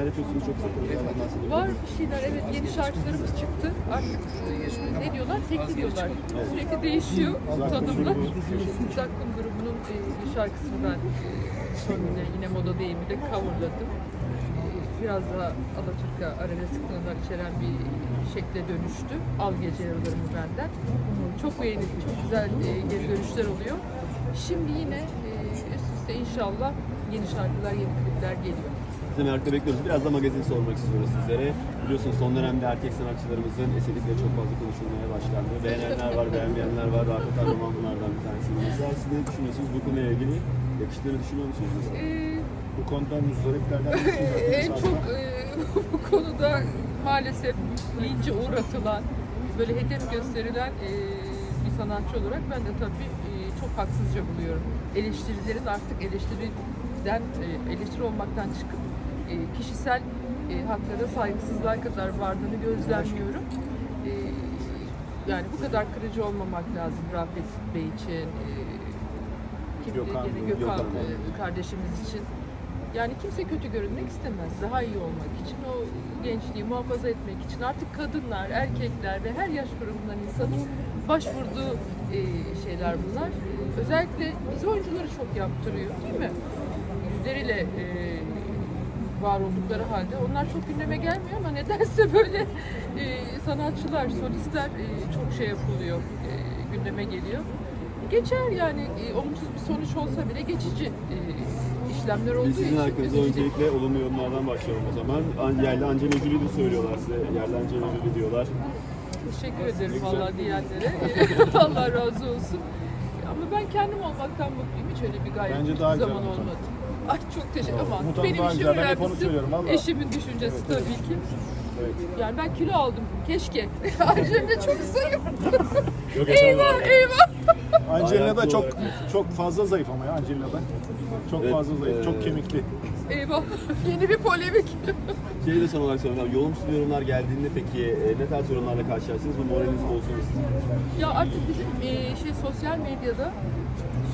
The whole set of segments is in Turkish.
neler yapıyorsunuz çok bahsedelim. Var bir şeyler evet yeni şarkılarımız çıktı. Artık ne diyorlar? Tekli diyorlar. Sürekli değişiyor tanımlar. Zakkum grubunun e, bir şarkısını ben yine, moda deyimi de coverladım. Biraz daha Alaturka arabesk tınılar içeren bir şekle dönüştü. Al gece yarılarımı benden. Çok beğenildi, çok güzel e, geri dönüşler oluyor. Şimdi yine e, üst üste inşallah yeni şarkılar, yeni klipler geliyor. Biz de merakla bekliyoruz. Biraz da magazin sormak istiyoruz sizlere. Biliyorsunuz son dönemde erkek sanatçılarımızın estetikleri çok fazla konuşulmaya başlandı. Beğenenler var, beğenmeyenler var. Rafet Arman bunlardan bir tanesi. Mesela siz ne düşünüyorsunuz bu konuyla ilgili? Yakıştığını düşünüyor musunuz mesela? E, Bu konuda müzdariplerden birisiniz. en çok e, bu konuda maalesef lince uğratılan, böyle hedef gösterilen e, bir sanatçı olarak ben de tabii e, çok haksızca buluyorum. Eleştirilerin artık eleştiriden, e, eleştiri olmaktan çıkıp e, kişisel e, haklara saygısızlığa kadar vardığını gözlemliyorum. E, yani bu kadar kırıcı olmamak lazım Rafet Bey için, e, kim, Gökhan, gene Gökhan, kardeşimiz için. Yani kimse kötü görünmek istemez. Daha iyi olmak için, o gençliği muhafaza etmek için artık kadınlar, erkekler ve her yaş grubundan insanın başvurduğu e, şeyler bunlar. Özellikle biz oyuncuları çok yaptırıyor değil mi? Yüzleriyle e, var oldukları halde onlar çok gündeme gelmiyor ama nedense böyle e, sanatçılar, solistler e, çok şey yapılıyor, e, gündeme geliyor. Geçer yani e, olumsuz bir sonuç olsa bile geçici e, işlemler olduğu Biz sizin için üzücü. öncelikle olumlu yorumlardan başlayalım o zaman. An- Yerli Angelina Jolie de söylüyorlar size. Yerli Angelina Jolie diyorlar. Teşekkür ederim güzel. vallahi diyenlere. Allah razı olsun. Ama ben kendim olmaktan mutluyum. Hiç öyle bir gayret Bence hiçbir daha güzel zaman Hanım. olmadı. Ay çok teşekkür ederim. Ama benim daha işim güzel. Ben hep onu önemlisi söylüyorum, valla. eşimin düşüncesi Evet, tabii ki. Evet. Yani ben kilo aldım. Keşke. Angelina çok zayıf. Yok eyvah eyvah. Angelina da çok çok fazla zayıf ama ya Angelina da. Çok Evet, fazla zayıf, e, çok kemikli. Eyvah. Yeni bir polemik. Şeyi de son olarak soralım. Olumsuz yorumlar geldiğinde peki e, ne tarz yorumlarla karşılaştınız? Bu moraliniz bozsun sizin. Ya artık bizim e, şey sosyal medyada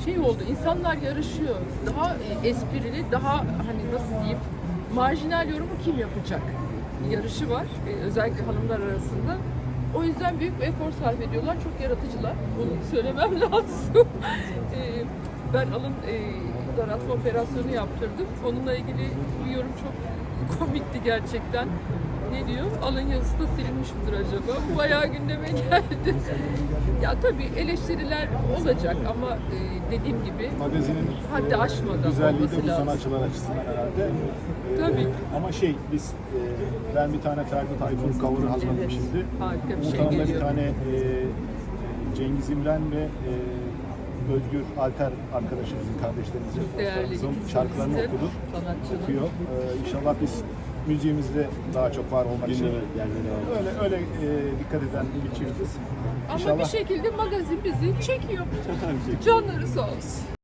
şey oldu. insanlar yarışıyor. Daha e, esprili, daha hani nasıl diyeyim marjinal yorumu kim yapacak? Yarışı var. e, özellikle hanımlar arasında. O yüzden büyük bir efor sarf ediyorlar. Çok yaratıcılar. Bunu söylemem lazım. E, ben alın e, daraltma operasyonu yaptırdım. Onunla ilgili bir yorum çok komikti gerçekten. Ne diyor? Alın yazısı da silinmiş midir acaba? Bu Bayağı gündeme geldi. ya tabii eleştiriler olacak ama e, dediğim gibi Magazinin haddi e, aşmadan güzelliği de bu sanatçılar açısından herhalde. E, Tabii. Ama şey biz e, ben bir tane Ferdi Tayfur cover'ı hazırladım Evet. şimdi. Harika bir şey bir geliyor. tane e, Cengiz İmren ve e, Özgür Alter arkadaşımızın, kardeşlerimizin şarkılarını sanatçının. Okuyor. E, inşallah biz müziğimizde daha çok var olmak için Gündeme gelmeye öyle öyle e, dikkat eden bir çiftiz. Ama İnşallah bir şekilde magazin bizi çekiyor. Şey. Canları sağ olsun.